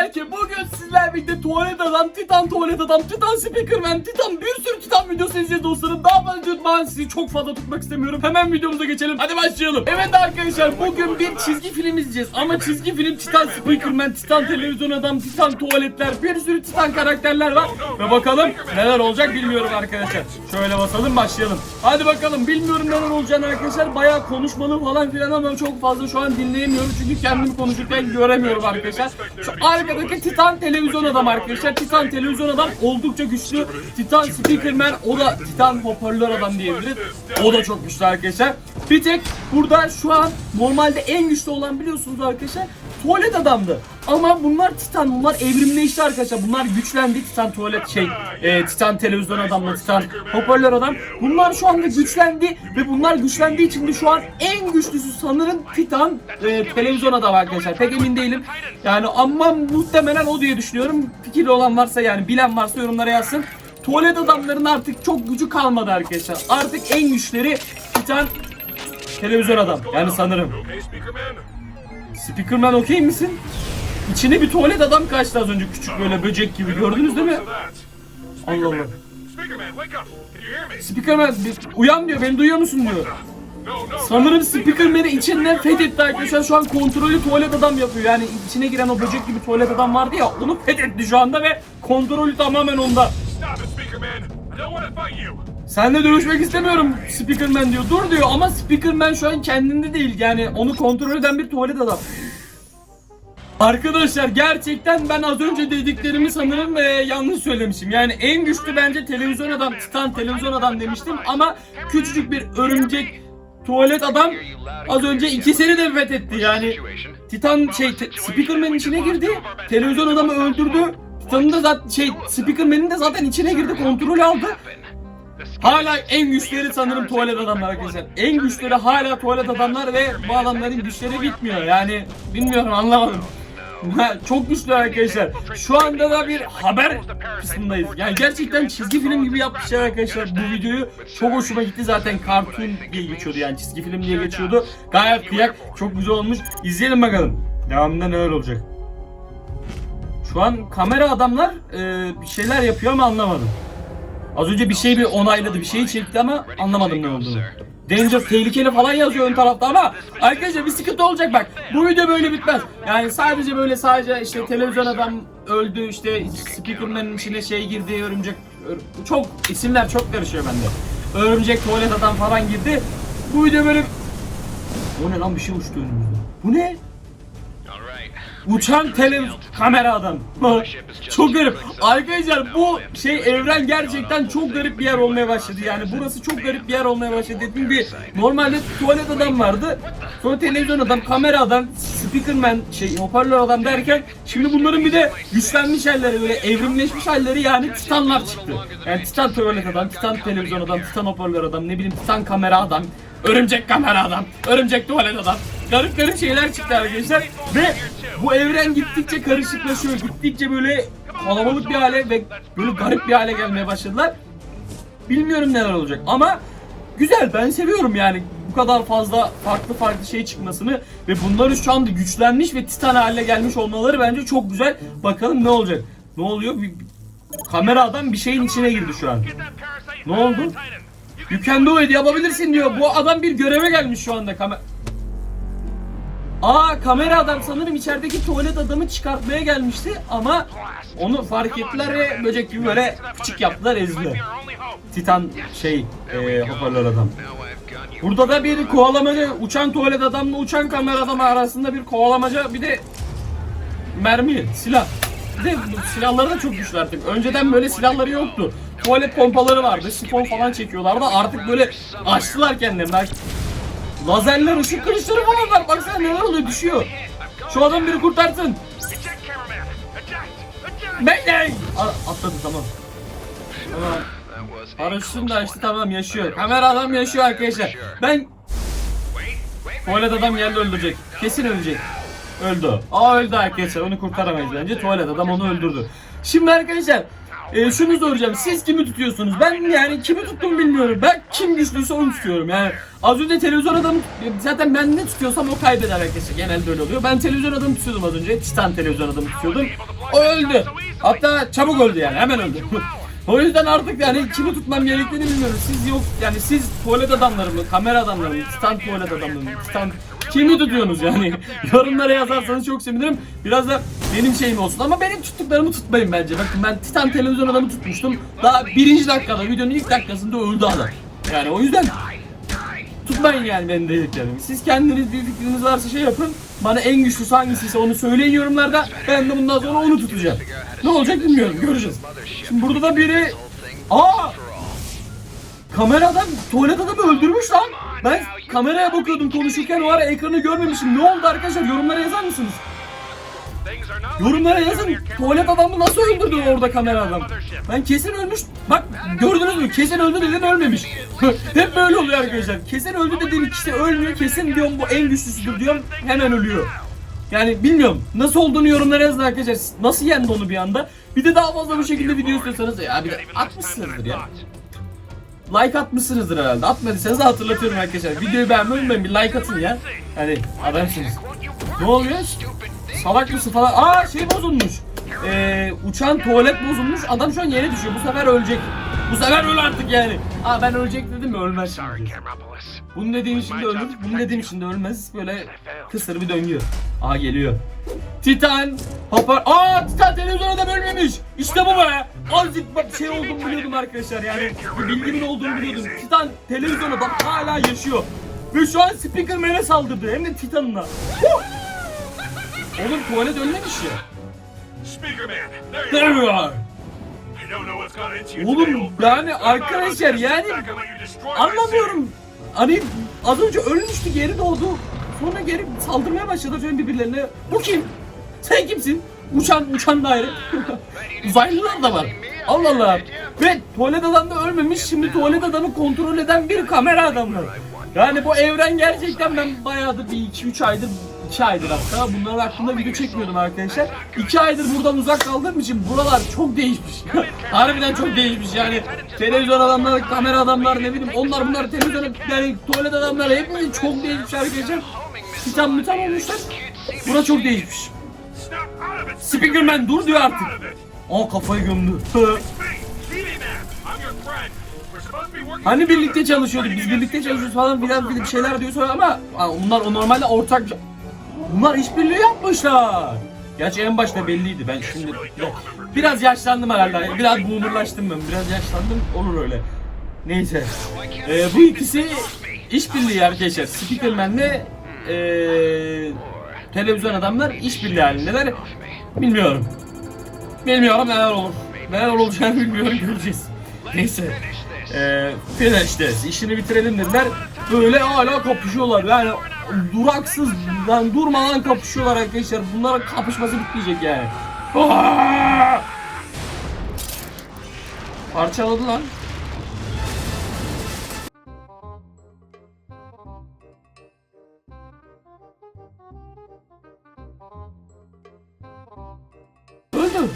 belki bugün sizlerle birlikte tuvalet adam, titan tuvalet adam, titan speakerman, titan bir sürü titan videosu izleyeceğiz dostlarım. Daha fazla tutmadan sizi çok fazla tutmak istemiyorum. Hemen videomuza geçelim. Hadi başlayalım. Evet arkadaşlar bugün bir çizgi film izleyeceğiz. Ama çizgi film titan speakerman, titan televizyon adam, titan tuvaletler, bir sürü titan karakterler var. Ve bakalım neler olacak bilmiyorum arkadaşlar. Şöyle basalım başlayalım. Hadi bakalım bilmiyorum neler olacağını arkadaşlar. Bayağı konuşmalı falan filan ama çok fazla şu an dinleyemiyorum. Çünkü kendimi konuşurken göremiyorum arkadaşlar. Şu arkadaki Titan televizyon adam arkadaşlar. Titan televizyon adam oldukça güçlü. Titan speakerman o da Titan hoparlör adam diyebiliriz. O da çok güçlü arkadaşlar. Bir tek burada şu an normalde en güçlü olan biliyorsunuz arkadaşlar tuvalet adamdı. Ama bunlar Titan, bunlar evrimleşti arkadaşlar. Bunlar güçlendi. Titan tuvalet şey, e, Titan televizyon adamla Titan hoparlör adam. Bunlar şu anda güçlendi ve bunlar güçlendiği için de şu an en güçlüsü sanırım Titan e, televizyon adam arkadaşlar. Pek emin değilim. Yani ama muhtemelen o diye düşünüyorum. Fikirli olan varsa yani bilen varsa yorumlara yazsın. Tuvalet adamların artık çok gücü kalmadı arkadaşlar. Artık en güçleri Titan televizyon adam. Yani sanırım. Speakerman? Okey misin? İçine bir tuvalet adam kaçtı az önce küçük böyle böcek gibi gördünüz değil mi? Allah Allah. Speakerman, uyan diyor beni duyuyor musun diyor. Sanırım Speakerman'i içinden fethetti arkadaşlar şu an kontrolü tuvalet adam yapıyor. Yani içine giren o böcek gibi tuvalet adam vardı ya onu fethetti şu anda ve kontrolü tamamen onda. Seninle dövüşmek istemiyorum Speakerman diyor. Dur diyor ama Speakerman şu an kendinde değil. Yani onu kontrol eden bir tuvalet adam. Arkadaşlar gerçekten ben az önce dediklerimi sanırım e, yanlış söylemişim. Yani en güçlü bence televizyon adam, Titan televizyon adam demiştim ama küçücük bir örümcek tuvalet adam az önce ikisini de fethetti. Yani Titan şey Speakerman'in içine girdi. Televizyon adamı öldürdü. Titan'ın da zaten şey Speakerman'in de zaten içine girdi, kontrol aldı. Hala en güçleri sanırım tuvalet adamlar arkadaşlar. En güçleri hala tuvalet adamlar ve bu adamların güçleri bitmiyor. Yani bilmiyorum anlamadım. Çok güçlü arkadaşlar. Şu anda da bir haber kısmındayız. Yani gerçekten çizgi film gibi yapmışlar arkadaşlar bu videoyu. Çok hoşuma gitti zaten kartun diye geçiyordu yani çizgi film diye geçiyordu. Gayet kıyak, çok güzel olmuş. İzleyelim bakalım. Devamında neler olacak. Şu an kamera adamlar e, bir şeyler yapıyor ama anlamadım. Az önce bir şey bir onayladı, bir şeyi çekti ama anlamadım ne olduğunu. Danger tehlikeli falan yazıyor ön tarafta ama arkadaşlar bir sıkıntı olacak bak. Bu video böyle bitmez. Yani sadece böyle sadece işte televizyon adam öldü işte speakerman'ın içine şey girdi örümcek ör- çok isimler çok karışıyor bende. Örümcek tuvalet adam falan girdi. Bu video böyle o ne lan bir şey uçtu önümüzde. Bu ne? Uçan televizyon kamera adam. çok garip. Arkadaşlar bu şey evren gerçekten çok garip bir yer olmaya başladı. Yani burası çok garip bir yer olmaya başladı. Dediğim gibi normalde tuvalet adam vardı. Sonra televizyon adam, kamera adam, speakerman, şey hoparlör adam derken şimdi bunların bir de güçlenmiş halleri böyle evrimleşmiş halleri yani titanlar çıktı. Yani titan tuvalet adam, titan televizyon adam, titan hoparlör adam, ne bileyim titan kamera adam, örümcek kamera adam, örümcek tuvalet adam. Garip garip şeyler çıktı arkadaşlar ve bu evren gittikçe karışıklaşıyor, gittikçe böyle kalabalık bir hale ve böyle garip bir hale gelmeye başladılar. Bilmiyorum neler olacak ama güzel ben seviyorum yani bu kadar fazla farklı farklı şey çıkmasını ve bunların şu anda güçlenmiş ve titan haline gelmiş olmaları bence çok güzel. Bakalım ne olacak? Ne oluyor? Bir, kamera adam bir şeyin içine girdi şu an. Ne oldu? You can do it yapabilirsin diyor. Bu adam bir göreve gelmiş şu anda kamera. Aa kamera adam sanırım içerideki tuvalet adamı çıkartmaya gelmişti ama onu fark ettiler ve böcek gibi böyle küçük yaptılar ezdiler. Titan şey e, hoparlör adam. Burada da bir kovalamaca uçan tuvalet adamla uçan kamera adam arasında bir kovalamaca bir de mermi, silah. Bir de silahları da çok güçlü artık. Önceden böyle silahları yoktu. Tuvalet pompaları vardı, sifon falan çekiyorlardı. Artık böyle açtılar kendilerini. Lazerler, ışık kılıçları falan var. Baksana neler oluyor, düşüyor. Şu adam biri kurtarsın. A- Atladı tamam. Tamam. Paraşütünü de açtı tamam yaşıyor. Kamera adam yaşıyor arkadaşlar. Ben tuvalet adam geldi öldürecek. Kesin ölecek. Öldü. Aa öldü arkadaşlar onu kurtaramayız bence. Tuvalet adam onu öldürdü. Şimdi arkadaşlar e, şunu soracağım. Siz kimi tutuyorsunuz? Ben yani kimi tuttuğumu bilmiyorum. Ben kim güçlüyse onu tutuyorum. Yani az önce televizyon adamı zaten ben ne tutuyorsam o kaybeder arkadaşlar. Genelde öyle oluyor. Ben televizyon adamı tutuyordum az önce. Titan televizyon adamı tutuyordum. O öldü. Hatta çabuk öldü yani. Hemen öldü. O yüzden artık yani kimi tutmam gerektiğini bilmiyorum. Siz yok yani siz tuvalet adamları mı, kamera adamları mı, titan tuvalet adamları mı, titan kimi tutuyorsunuz yani? Yorumlara yazarsanız çok sevinirim. Biraz da benim şeyim olsun ama benim tuttuklarımı tutmayın bence. Bakın ben titan televizyon adamı tutmuştum. Daha birinci dakikada videonun ilk dakikasında öldü adam. Yani o yüzden tutmayın yani benim dediklerimi. Siz kendiniz bir fikriniz varsa şey yapın. Bana en güçlüsü hangisiyse onu söyleyin yorumlarda. Ben de bundan sonra onu tutacağım. Ne olacak bilmiyorum. Göreceğiz. Şimdi burada da biri... Aa! Kamera adam, tuvalet adamı öldürmüş lan. Ben kameraya bakıyordum konuşurken o ara ekranı görmemişim. Ne oldu arkadaşlar? Yorumlara yazar mısınız? Yorumlara yazın. Tuvalet adamı nasıl öldürdü orada kamera adam? Ben kesin ölmüş. Bak gördünüz mü? Kesin öldü dedin ölmemiş. Hep böyle oluyor arkadaşlar. Kesin öldü dediğim kişi en Kesin diyorum bu en güçlüsüdür diyorum. Hemen ölüyor. Yani bilmiyorum. Nasıl olduğunu yorumlara yazın arkadaşlar. Nasıl yendi onu bir anda? Bir de daha fazla bu şekilde video istiyorsanız ya bir de atmışsınızdır ya. Like atmışsınızdır herhalde. Atmadıysanız hatırlatıyorum arkadaşlar. Videoyu beğenmeyi unutmayın. Bir like atın ya. Hani adamsınız. Ne oluyor? Salak mısın falan. Aa şey bozulmuş. Ee, uçan tuvalet bozulmuş. Adam şu an yere düşüyor. Bu sefer ölecek. Bu sefer öl artık yani. Aa ben ölecek dedim mi? Ölmez şimdi. Camropolis. Bunu dediğim için de ölür. Bunu dediğim için de ölmez. Böyle kısır bir döngü. Aa geliyor. Titan Papar Aa Titan televizyona da bölmemiş. İşte bu be. Azıcık bak şey olduğunu biliyordum arkadaşlar yani. Bilgimin olduğunu biliyordum. Titan televizyona bak hala yaşıyor. Ve şu an Speakerman'e saldırdı. Hem de Titan'ına. Oğlum tuvalet ölmemiş ya. Speaker man, there you are. Oğlum yani arkadaşlar yani anlamıyorum. Hani az önce ölmüştü geri doğdu. Sonra geri saldırmaya başladı şöyle birbirlerine. Bu kim? Sen kimsin? Uçan uçan daire. Uzaylılar da var. Allah Allah. Ve tuvalet adam da ölmemiş. Şimdi tuvalet adamı kontrol eden bir kamera adam var. Yani bu evren gerçekten ben bayağıdır bir 2-3 aydır 2 aydır hatta bunların hakkında video çekmiyordum arkadaşlar. 2 aydır buradan uzak kaldığım için buralar çok değişmiş. Harbiden çok değişmiş yani. Televizyon adamları, kamera adamları ne bileyim onlar bunlar televizyon yani tuvalet adamları hepimiz çok değişmiş arkadaşlar. Titan mütan olmuşlar. Bura çok değişmiş. Speakerman dur diyor artık. Aa kafayı gömdü. Hani birlikte çalışıyorduk, biz birlikte çalışıyoruz falan filan bir şeyler diyor sonra ama bunlar o normalde ortak Bunlar işbirliği yapmışlar. Gerçi en başta belliydi. Ben şimdi biraz yaşlandım herhalde. Biraz boomerlaştım ben. Biraz yaşlandım. Olur öyle. Neyse. Ee, bu ikisi işbirliği arkadaşlar. Speakerman'le ee, televizyon adamlar işbirliği halindeler. Bilmiyorum. Bilmiyorum neler olur. Neler olacağını bilmiyorum göreceğiz. Neyse. Eee finish this. İşini bitirelim dediler. Böyle hala kapışıyorlar. Yani duraksız lan durmadan kapışıyorlar arkadaşlar. Bunların kapışması bitmeyecek yani. Aa! Parçaladı lan.